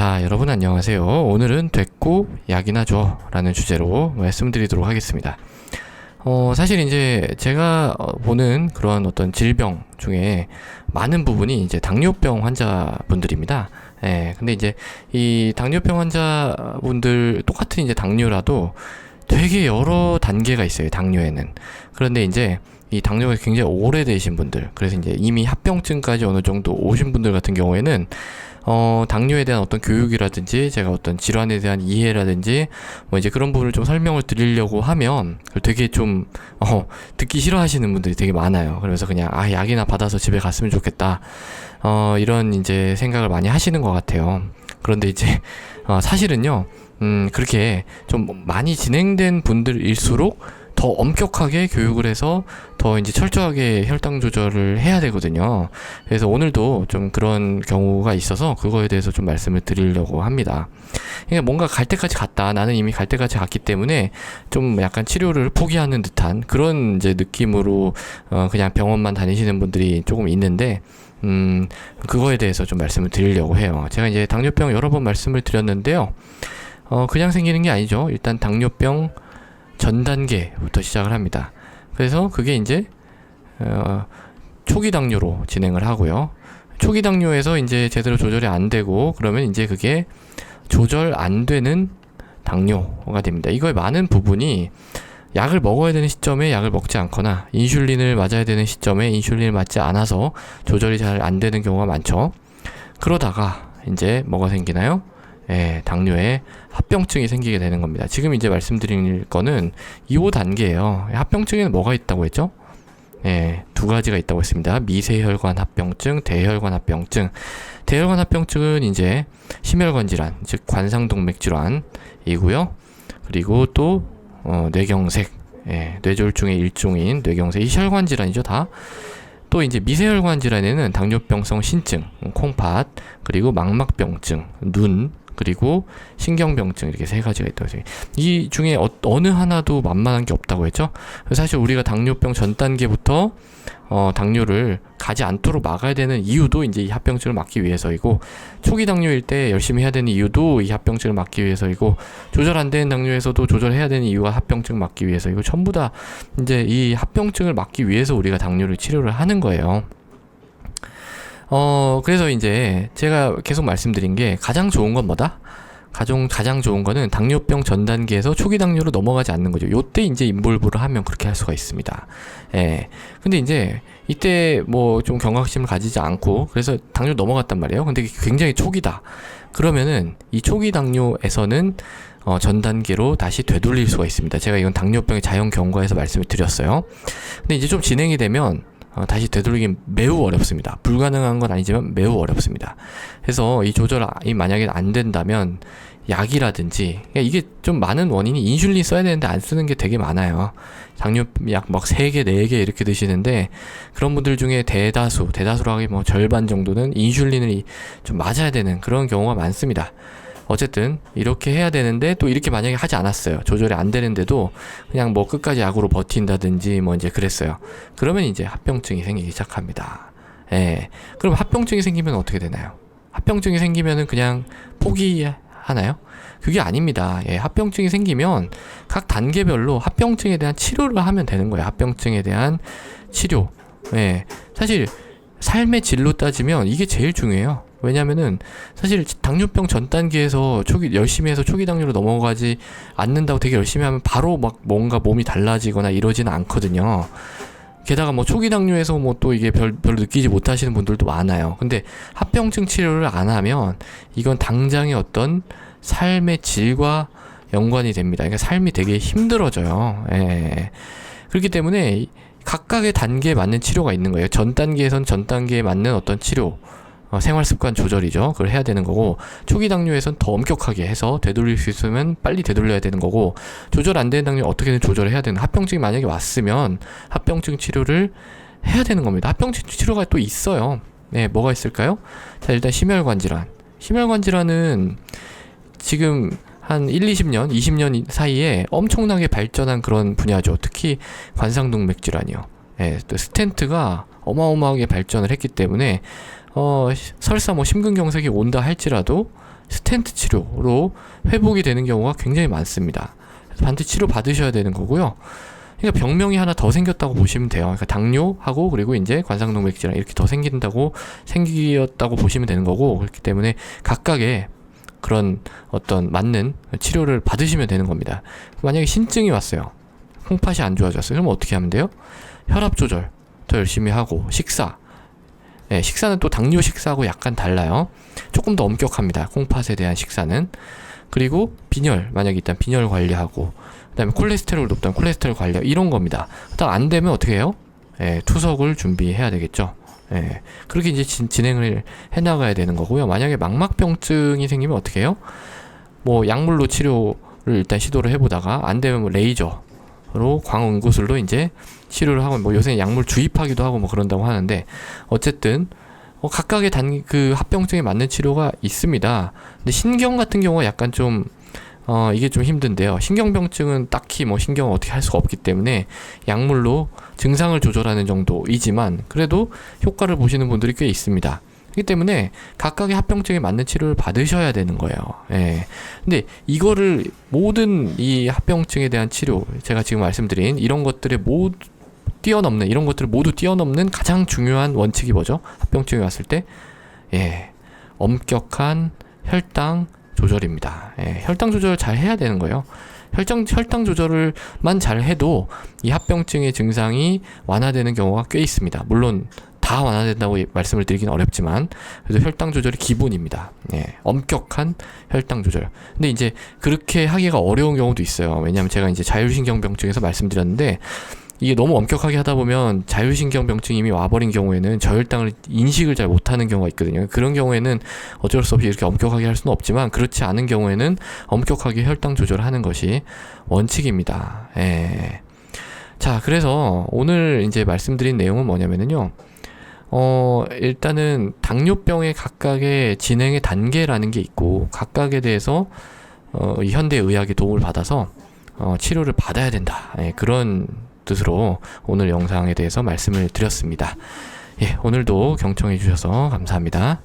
자, 여러분 안녕하세요. 오늘은 됐고 약이나 줘 라는 주제로 말씀드리도록 하겠습니다. 어, 사실 이제 제가 어, 보는 그런 어떤 질병 중에 많은 부분이 이제 당뇨병 환자분들입니다. 예, 근데 이제 이 당뇨병 환자분들 똑같은 이제 당뇨라도 되게 여러 단계가 있어요, 당뇨에는. 그런데 이제 이 당뇨가 굉장히 오래되신 분들, 그래서 이제 이미 합병증까지 어느 정도 오신 분들 같은 경우에는 어, 당뇨에 대한 어떤 교육이라든지 제가 어떤 질환에 대한 이해라든지 뭐 이제 그런 부분을 좀 설명을 드리려고 하면 되게 좀 어, 듣기 싫어하시는 분들이 되게 많아요. 그러면서 그냥 아 약이나 받아서 집에 갔으면 좋겠다. 어, 이런 이제 생각을 많이 하시는 것 같아요. 그런데 이제 어, 사실은요. 음, 그렇게 좀 많이 진행된 분들일수록 더 엄격하게 교육을 해서 더 이제 철저하게 혈당 조절을 해야 되거든요. 그래서 오늘도 좀 그런 경우가 있어서 그거에 대해서 좀 말씀을 드리려고 합니다. 그러니까 뭔가 갈 때까지 갔다. 나는 이미 갈 때까지 갔기 때문에 좀 약간 치료를 포기하는 듯한 그런 이제 느낌으로 어 그냥 병원만 다니시는 분들이 조금 있는데 음, 그거에 대해서 좀 말씀을 드리려고 해요. 제가 이제 당뇨병 여러 번 말씀을 드렸는데요. 어, 그냥 생기는 게 아니죠. 일단 당뇨병 전 단계부터 시작을 합니다. 그래서 그게 이제 어, 초기 당뇨로 진행을 하고요. 초기 당뇨에서 이제 제대로 조절이 안 되고 그러면 이제 그게 조절 안 되는 당뇨가 됩니다. 이거의 많은 부분이 약을 먹어야 되는 시점에 약을 먹지 않거나 인슐린을 맞아야 되는 시점에 인슐린을 맞지 않아서 조절이 잘 안 되는 경우가 많죠. 그러다가 이제 뭐가 생기나요? 예, 당뇨에 합병증이 생기게 되는 겁니다. 지금 이제 말씀드릴 거는 2호 단계예요. 합병증에는 뭐가 있다고 했죠? 예, 두 가지가 있다고 했습니다. 미세혈관 합병증, 대혈관 합병증. 대혈관 합병증은 이제 심혈관 질환, 즉 관상동맥 질환이고요. 그리고 또 어, 뇌경색, 예, 뇌졸중의 일종인 뇌경색, 이 혈관 질환이죠, 다. 또 이제 미세혈관 질환에는 당뇨병성 신증, 콩팥, 그리고 망막병증, 눈, 그리고 신경병증 이렇게 세 가지가 있다고 해서 이 중에 어, 느 하나도 만만한 게 없다고 했죠. 사실 우리가 당뇨병 전 단계부터 어, 당뇨를 가지 않도록 막아야 되는 이유도 이제 이 합병증을 막기 위해서이고 초기 당뇨일 때 열심히 해야 되는 이유도 이 합병증을 막기 위해서이고 조절 안 되는 당뇨에서도 조절해야 되는 이유가 합병증 막기 위해서이고 전부 다 이제 이 합병증을 막기 위해서 우리가 당뇨를 치료를 하는 거예요. 어, 그래서 이제 제가 계속 말씀드린 게 가장 좋은 건 뭐다? 가장, 가장 좋은 거는 당뇨병 전 단계에서 초기 당뇨로 넘어가지 않는 거죠. 요때 이제 인볼브를 하면 그렇게 할 수가 있습니다. 예. 근데 이제 이때 뭐 좀 경각심을 가지지 않고 그래서 당뇨 넘어갔단 말이에요. 근데 굉장히 초기다. 그러면은 이 초기 당뇨에서는 어, 전 단계로 다시 되돌릴 수가 있습니다. 제가 이건 당뇨병의 자연 경과에서 말씀을 드렸어요. 근데 이제 좀 진행이 되면 어, 다시 되돌리기 매우 어렵습니다. 불가능한 건 아니지만 매우 어렵습니다. 그래서 이 조절이 만약에 안 된다면 약이라든지 그러니까 이게 좀 많은 원인이 인슐린 써야 되는데 안 쓰는 게 되게 많아요. 당뇨 약막 3개, 4개 이렇게 드시는데 그런 분들 중에 대다수, 대다수로 하기 뭐 절반 정도는 인슐린을 좀 맞아야 되는 그런 경우가 많습니다. 어쨌든 이렇게 해야 되는데 또 이렇게 만약에 하지 않았어요. 조절이 안 되는데도 그냥 뭐 끝까지 약으로 버틴다든지 뭐 이제 그랬어요. 그러면 이제 합병증이 생기기 시작합니다. 예. 그럼 합병증이 생기면 어떻게 되나요? 합병증이 생기면은 그냥 포기하나요? 그게 아닙니다. 예, 합병증이 생기면 각 단계별로 합병증에 대한 치료를 하면 되는 거예요. 합병증에 대한 치료. 예. 사실 삶의 질로 따지면 이게 제일 중요해요. 왜냐면은 사실 당뇨병 전 단계에서 초기 열심히 해서 초기 당뇨로 넘어가지 않는다고 되게 열심히 하면 바로 막 뭔가 몸이 달라지거나 이러지는 않거든요. 게다가 뭐 초기 당뇨에서 뭐 또 이게 별, 별로 느끼지 못하시는 분들도 많아요. 근데 합병증 치료를 안 하면 이건 당장의 어떤 삶의 질과 연관이 됩니다. 그러니까 삶이 되게 힘들어져요. 예. 그렇기 때문에 각각의 단계에 맞는 치료가 있는 거예요. 전 단계에선 전 단계에 맞는 어떤 치료, 어, 생활 습관 조절이죠. 그걸 해야 되는 거고 초기 당뇨에선 더 엄격하게 해서 되돌릴 수 있으면 빨리 되돌려야 되는 거고 조절 안 되는 당뇨 어떻게든 조절을 해야 되는 합병증이 만약에 왔으면 합병증 치료를 해야 되는 겁니다. 합병증 치료가 또 있어요. 네, 뭐가 있을까요? 자, 일단 심혈관 질환. 심혈관 질환은 지금 한 1, 20년, 20년 사이에 엄청나게 발전한 그런 분야죠. 특히 관상동맥 질환이요. 예, 또 스텐트가 어마어마하게 발전을 했기 때문에 어, 설사 뭐 심근경색이 온다 할지라도 스텐트 치료로 회복이 되는 경우가 굉장히 많습니다. 반드시 치료 받으셔야 되는 거고요. 그러니까 병명이 하나 더 생겼다고 보시면 돼요. 그러니까 당뇨하고 그리고 이제 관상동맥 질환 이렇게 더 생긴다고 생기었다고 보시면 되는 거고 그렇기 때문에 각각의 그런 어떤 맞는 치료를 받으시면 되는 겁니다. 만약에 신증이 왔어요. 콩팥이 안 좋아졌어요. 그럼 어떻게 하면 돼요? 혈압 조절 더 열심히 하고 식사. 네, 식사는 또 당뇨 식사하고 약간 달라요. 조금 더 엄격합니다. 콩팥에 대한 식사는. 그리고 빈혈 만약에 일단 빈혈 관리하고 그다음에 콜레스테롤 높다면 콜레스테롤 관리 이런 겁니다. 딱 안 되면 어떻게 해요? 예, 투석을 준비해야 되겠죠. 예, 그렇게 이제 진, 진행을 해나가야 되는 거고요. 만약에 망막병증이 생기면 어떻게 해요? 뭐 약물로 치료를 일단 시도를 해보다가 안 되면 뭐 레이저로 광응구술로 이제 치료를 하고 뭐 요새 약물 주입하기도 하고 뭐 그런다고 하는데 어쨌든 어, 각각의 단 그 합병증에 맞는 치료가 있습니다. 근데 신경 같은 경우가 약간 좀 어, 이게 좀 힘든데요. 신경병증은 딱히 뭐 신경을 어떻게 할 수가 없기 때문에 약물로 증상을 조절하는 정도이지만 그래도 효과를 보시는 분들이 꽤 있습니다. 그렇기 때문에 각각의 합병증에 맞는 치료를 받으셔야 되는 거예요. 예. 근데 이거를 모든 이 합병증에 대한 치료, 제가 지금 말씀드린 이런 것들에 모두 뛰어넘는 이런 것들을 모두 뛰어넘는 가장 중요한 원칙이 뭐죠? 합병증이 왔을 때 예. 엄격한 혈당 조절입니다. 예, 혈당 조절 잘 해야 되는 거예요. 혈당 혈당 조절을만 잘 해도 이 합병증의 증상이 완화되는 경우가 꽤 있습니다. 물론 다 완화된다고 말씀을 드리긴 어렵지만 그래도 혈당 조절이 기본입니다. 예, 엄격한 혈당 조절. 근데 이제 그렇게 하기가 어려운 경우도 있어요. 왜냐하면 제가 이제 자율신경병증에서 말씀드렸는데 이게 너무 엄격하게 하다 보면 자율신경 병증이 이미 와버린 경우에는 저혈당을 인식을 잘 못하는 경우가 있거든요. 그런 경우에는 어쩔 수 없이 이렇게 엄격하게 할 수는 없지만 그렇지 않은 경우에는 엄격하게 혈당 조절을 하는 것이 원칙입니다. 예. 자, 그래서 오늘 이제 말씀드린 내용은 뭐냐면은요. 어, 일단은 당뇨병의 각각의 진행의 단계라는 게 있고 각각에 대해서 어, 이 현대 의학의 도움을 받아서 어, 치료를 받아야 된다. 예, 그런 뜻으로 오늘 영상에 대해서 말씀을 드렸습니다. 예, 오늘도 경청해 주셔서 감사합니다.